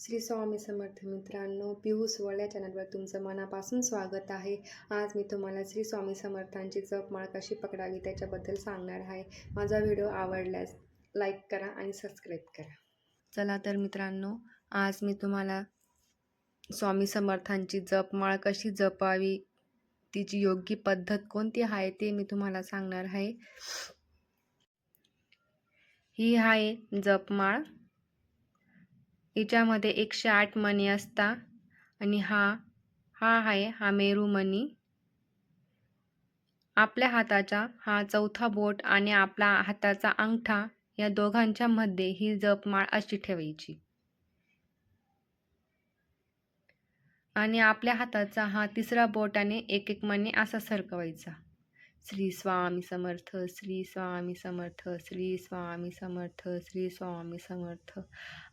श्री स्वामी समर्थ मित्रांनो पियुष वळ्या या चॅनलवर तुमचं मनापासून स्वागत आहे. आज मी तुम्हाला श्री स्वामी समर्थांची जपमाळ कशी पकडावी त्याच्याबद्दल सांगणार आहे. माझा व्हिडिओ आवडल्यास लाईक करा आणि सबस्क्राईब करा. चला तर मित्रांनो आज मी तुम्हाला स्वामी समर्थांची जपमाळ कशी जपावी तिची योग्य पद्धत कोणती आहे ते मी तुम्हाला सांगणार आहे. ही आहे जपमाळ हिच्यामध्ये एकशे आठ मणी असता आणि हा हा आहे हा मेरू मणी. आपल्या हाताचा हा चौथा बोट आणि आपला हाताचा अंगठा या दोघांच्या मध्ये ही जपमाळ अशी ठेवायची. आणि आपल्या हाताचा हा तिसरा बोटाने एक एक मणी असा सरकवायचा. श्री स्वामी समर्थ श्री स्वामी समर्थ श्री स्वामी समर्थ श्री स्वामी समर्थ.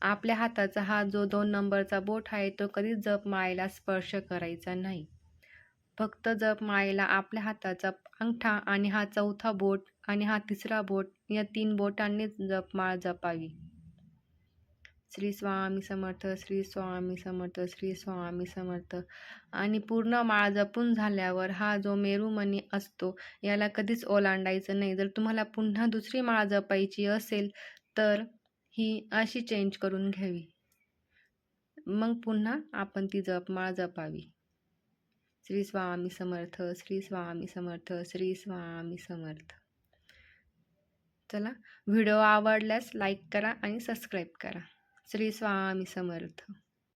आपल्या हाताचा हा जो दोन नंबरचा बोट आहे तो कधीच जप माळेला स्पर्श करायचा नाही. फक्त जप माळेला आपल्या हाताचा अंगठा आणि हा चौथा बोट आणि हा तिसरा बोट या तीन बोटांनीच जपमाळ जपावी. श्री स्वामी समर्थ श्री स्वामी समर्थ श्री स्वामी समर्थ. आणि पूर्ण माळ जपून झाल्यावर हा जो मेरूमणी असतो याला कधीच ओलांडायचं नाही. जर तुम्हाला पुन्हा दुसरी माळ जपायची असेल तर ही अशी चेंज करून घ्यावी. मग पुन्हा आपण ती जपमाळ जपावी. श्री स्वामी समर्थ श्री स्वामी समर्थ श्री स्वामी समर्थ. चला व्हिडिओ आवडल्यास लाईक करा आणि सबस्क्राईब करा. श्री स्वामी समर्थ.